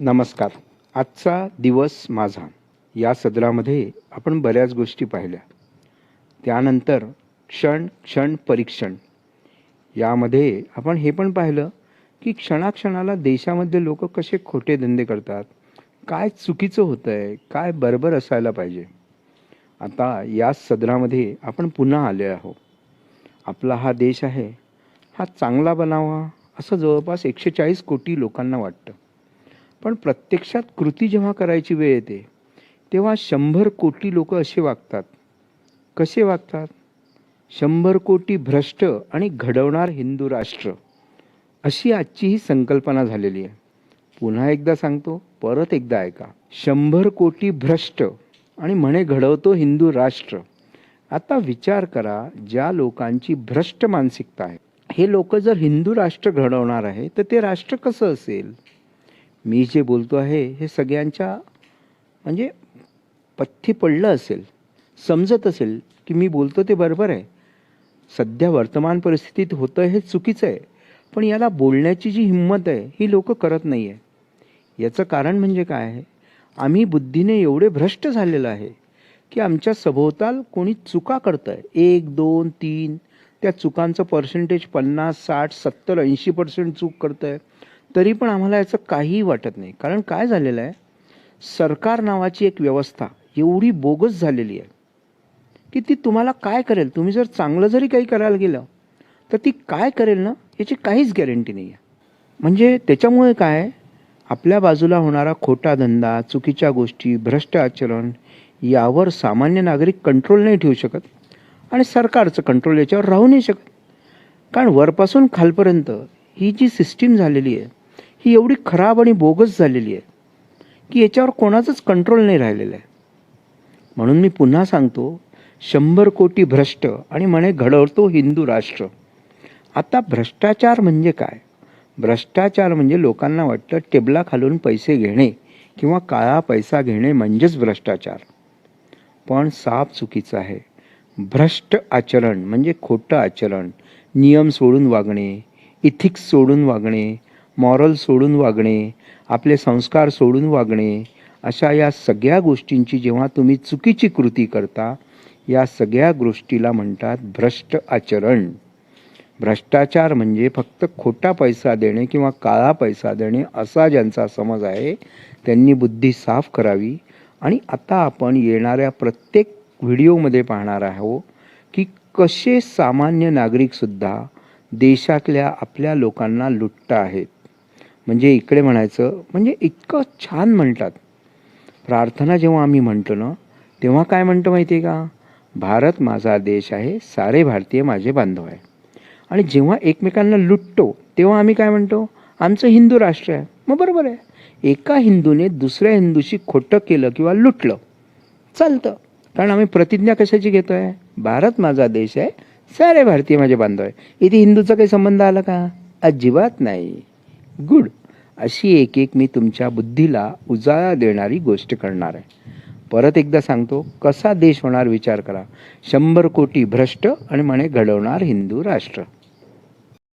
नमस्कार. आजचा दिवस माझा. या सदरामध्ये आपण बऱ्याच गोष्टी पाहिल्या. त्यानंतर क्षण क्षण परीक्षण. यामध्ये आपण हे पण पाहिलं की क्षणाक्षणाला देशामध्ये लोक कसे खोटे धंदे करतात काय चुकीचं होतं आहे काय बरोबर असायला पाहिजे. आता या सदरामध्ये आपण पुन्हा आले आहोत. आपला हा देश आहे हा चांगला बनावा असं जवळपास एकशे चाळीस कोटी लोकांना वाटतं. पण प्रत्यक्षात कृती जेव्हा करायची वेळ येते तेव्हा शंभर कोटी लोक असे वागतात. कसे वागतात? शंभर कोटी भ्रष्ट आणि घडवणार हिंदू राष्ट्र. अशी आजची ही संकल्पना झालेली आहे. पुन्हा एकदा सांगतो परत एकदा ऐका. शंभर कोटी भ्रष्ट आणि म्हणे घडवतो हिंदू राष्ट्र. आता विचार करा ज्या लोकांची भ्रष्ट मानसिकता आहे. हे लोक जर हिंदू राष्ट्र घडवणार आहे तर ते राष्ट्र कसं असेल? मी जे बोलतो आहे हे सगळ्यांच्या म्हणजे पथ्य पडलं असेल समजत असेल की मी बोलतो ते बरोबर आहे. सध्या वर्तमान परिस्थितीत होतं हे चुकीचं आहे पण याला बोलण्याची जी हिंमत आहे ही लोक करत नाही आहे याचं कारण म्हणजे काय आहे? आम्ही बुद्धीने एवढे भ्रष्ट झालेलं आहे की आमच्या सभोवताल कोणी चुका करतं आहे एक दोन तीन त्या चुकांचं पर्सेंटेज पन्नास साठ सत्तर ऐंशी पर्सेंट चूक करतं आहे तरी पण आम्हाला याचं काहीही वाटत नाही. कारण काय झालेलं आहे? सरकार नावाची एक व्यवस्था एवढी बोगस झालेली आहे की ती तुम्हाला काय करेल? तुम्ही जर चांगलं जरी काही करायला गेलं तर ती काय करेल ना? याची काहीच गॅरंटी नाही आहे. म्हणजे त्याच्यामुळे काय आपल्या बाजूला होणारा खोटा धंदा चुकीच्या गोष्टी भ्रष्ट आचरण यावर सामान्य नागरिक कंट्रोल नाही ठेवू शकत आणि सरकारचं कंट्रोल याच्यावर राहू नाही शकत. कारण वरपासून खालपर्यंत ही जी सिस्टीम झालेली आहे ही एवढी खराब आणि बोगस झालेली आहे की याच्यावर कोणाचंच कंट्रोल नाही राहिलेलं आहे. म्हणून मी पुन्हा सांगतो शंभर कोटी भ्रष्ट आणि म्हणे घडवतो हिंदू राष्ट्र. आता भ्रष्टाचार म्हणजे काय? भ्रष्टाचार म्हणजे लोकांना वाटतं टेबला खालून पैसे घेणे किंवा काळा पैसा घेणे म्हणजेच भ्रष्टाचार. पण साप चुकीचं आहे. भ्रष्ट आचरण म्हणजे खोटं आचरण. नियम सोडून वागणे इथिक्स सोडून वागणे मॉरल सोडून वागणे आपले संस्कार सोडून वागणे अशा या सगळ्या गोष्टींची जेव्हा तुम्ही चुकीची कृती करता या सगळ्या गोष्टीला म्हणतात भ्रष्ट आचरण. भ्रष्टाचार म्हणजे फक्त खोटा पैसा देणे किंवा काळा पैसा देणे असा ज्यांचा समज आहे त्यांनी बुद्धी साफ करावी. आणि आता आपण येणाऱ्या प्रत्येक व्हिडिओमध्ये पाहणार आहो की कसे सामान्य नागरिकसुद्धा देशातल्या आपल्या लोकांना लुटता आहेत. म्हणजे इकडे म्हणायचं म्हणजे इतकं छान म्हणतात. प्रार्थना जेव्हा आम्ही म्हणतो ना तेव्हा काय म्हणतो माहिती आहे का? भारत माझा देश आहे सारे भारतीय माझे बांधव आहे. आणि जेव्हा एकमेकांना लुटतो तेव्हा आम्ही काय म्हणतो? आमचं हिंदू राष्ट्र आहे. मग बरोबर आहे. एका हिंदूने दुसऱ्या हिंदूशी खोटं केलं किंवा लुटलं चालतं. कारण आम्ही प्रतिज्ञा कशाची घेतो आहे भारत माझा देश आहे सारे भारतीय माझे बांधव आहे. इथे हिंदूचा काही संबंध आला का? अजिबात नाही. गुड. अशी एक एक मी तुमच्या बुद्धीला उजाळा देणारी गोष्ट करणार आहे. परत एकदा सांगतो कसा देश होणार विचार करा. शंभर कोटी भ्रष्ट आणि म्हणे घडवणार हिंदू राष्ट्र.